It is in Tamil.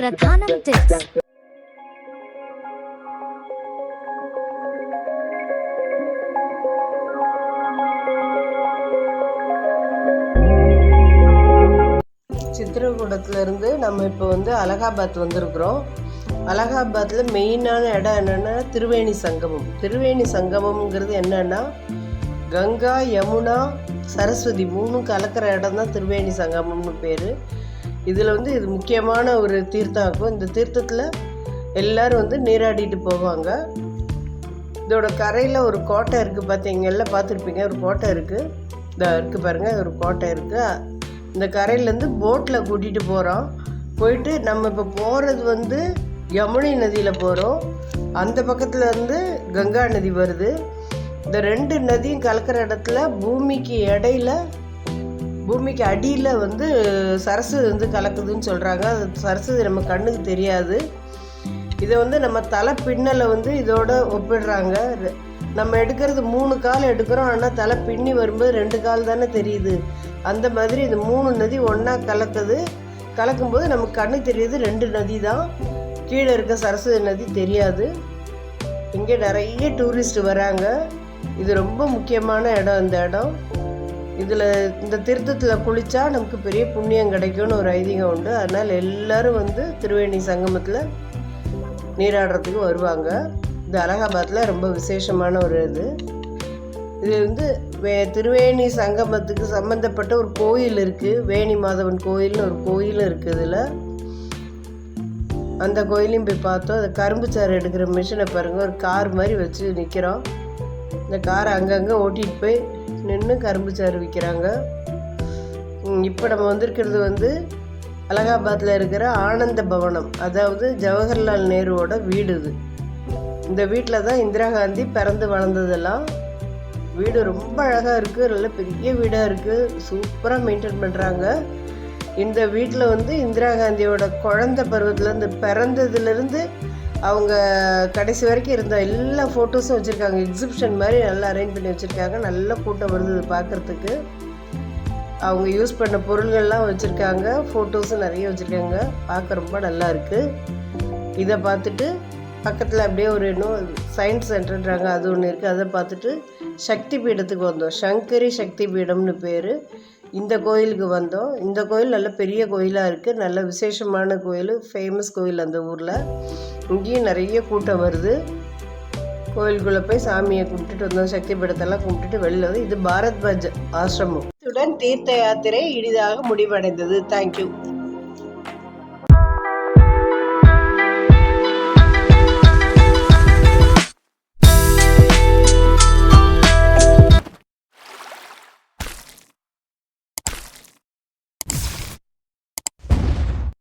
ప్రధానం టిప్స్ சித்திரகூடத்துல இருந்து நம்ம இப்போ வந்து அலகாபாத் வந்திருக்கிறோம் அலகாபாத்தில் மெயினான இடம் என்னென்னா திருவேணி சங்கமம் திருவேணி சங்கமம்ங்கிறது என்னன்னா கங்கா யமுனா சரஸ்வதி மூணும் கலக்கிற இடம் தான் திருவேணி சங்கமம்னு பேர். இதில் வந்து இது முக்கியமான ஒரு தீர்த்தம் இருக்கும் இந்த தீர்த்தத்தில் எல்லோரும் வந்து நீராடிட்டு போவாங்க. இதோட கரையில் ஒரு கோட்டை இருக்குது பார்த்தீங்கல்ல பார்த்துருப்பீங்க. ஒரு கோட்டை இருக்குது இந்த இருக்குது பாருங்கள் ஒரு கோட்டை இருக்குது இந்த கரையிலேருந்து போட்டில் கூட்டிகிட்டு போகிறோம் போயிட்டு நம்ம இப்போ போகிறது வந்து யமுனை நதியில் போகிறோம் அந்த பக்கத்தில் இருந்து கங்கா நதி வருது. இந்த ரெண்டு நதியும் கலக்கிற இடத்துல பூமிக்கு இடையில பூமிக்கு அடியில் வந்து சரஸ்வதி வந்து கலக்குதுன்னு சொல்கிறாங்க அது சரஸ்வதி நம்ம கண்ணுக்கு தெரியாது. இதை வந்து நம்ம தலை பின்னலை வந்து இதோட ஒப்பிடுறாங்க. நம்ம எடுக்கிறது மூணு கால் எடுக்கிறோம். ஆனால் தலை பின்னி வரும்போது ரெண்டு கால் தானே தெரியுது. அந்த மாதிரி இந்த மூணு நதி ஒன்றா கலக்குது. கலக்கும்போது நமக்கு கண்ணு தெரியுது ரெண்டு நதி தான். கீழே இருக்க சரஸ்வதி நதி தெரியாது. இங்கே நிறைய டூரிஸ்ட் வராங்க. இது ரொம்ப முக்கியமான இடம் இந்த இடம். இதில் இந்த திருத்தத்தில் குளித்தா நமக்கு பெரிய புண்ணியம் கிடைக்கும்னு ஒரு ஐதீகம் உண்டு. அதனால் எல்லாரும் வந்து திருவேணி சங்கமத்தில் நீராடுறதுக்கு வருவாங்க. இது அலகாபாத்தில் ரொம்ப விசேஷமான ஒரு இது. இது வந்து வே திருவேணி சங்கமத்துக்கு சம்மந்தப்பட்ட ஒரு கோயில் இருக்குது வேணி மாதவன் கோயில்னு ஒரு கோயில் இருக்குது இதில். அந்த கோயிலையும் போய் பார்த்தோம். அந்த கரும்பு சாறு எடுக்கிற மிஷினை பாருங்கள் ஒரு கார் மாதிரி வச்சு நிற்கிறோம் இந்த காரை அங்கங்கே ஓட்டிகிட்டு போய் நின்று கரும்பு சாறு விற்கிறாங்க இப்போ நம்ம வந்திருக்கிறது வந்து அலகாபாத்தில் இருக்கிற ஆனந்த பவனம். அதாவது ஜவஹர்லால் நேருவோட வீடு இது. இந்த வீட்டில் தான் இந்திரா காந்தி பிறந்து வளர்ந்ததெல்லாம். வீடு ரொம்ப அழகாக இருக்குது நல்ல பெரிய வீடாக இருக்குது சூப்பராக மெயின்டைன் பண்ணுறாங்க இந்த வீட்டில் வந்து இந்திரா காந்தியோட குழந்தை பருவத்துலேருந்து பிறந்ததுலேருந்து அவங்க கடைசி வரைக்கும் இருந்த எல்லா ஃபோட்டோஸும் வச்சுருக்காங்க. எக்ஸிபிஷன் மாதிரி நல்லா அரேஞ்ச் பண்ணி வச்சுருக்காங்க. நல்ல கூட்டம் வருது பார்க்குறதுக்கு. அவங்க யூஸ் பண்ண பொருள்கள்லாம் வச்சுருக்காங்க. ஃபோட்டோஸும் நிறைய வச்சுருக்காங்க. பார்க்க ரொம்ப நல்லா இருக்குது இதை பார்த்துட்டு பக்கத்தில் அப்படியே ஒரு இன்னும் சயின்ஸ் சென்டர்ன்றாங்க அது ஒன்று இருக்குது அதை பார்த்துட்டு சக்தி பீடத்துக்கு வந்தோம். சங்கரி சக்தி பீடம்னு பேர். இந்த கோயிலுக்கு வந்தோம். இந்த கோயில் நல்ல பெரிய கோயிலாக இருக்குது நல்ல விசேஷமான கோயில் ஃபேமஸ் கோயில் அந்த ஊரில். இங்கேயும் நிறைய கூட்டம் வருது. கோயிலுக்குள்ளே போய் சாமியை கும்பிட்டுட்டு வந்தோம். சக்தி படத்தெல்லாம் கும்பிட்டுட்டு வெளியில் வந்து இது பாரத் பஜ் ஆசிரமம். இத்துடன் தீர்த்த யாத்திரை இனிதாக முடிவடைந்தது. தேங்க்யூ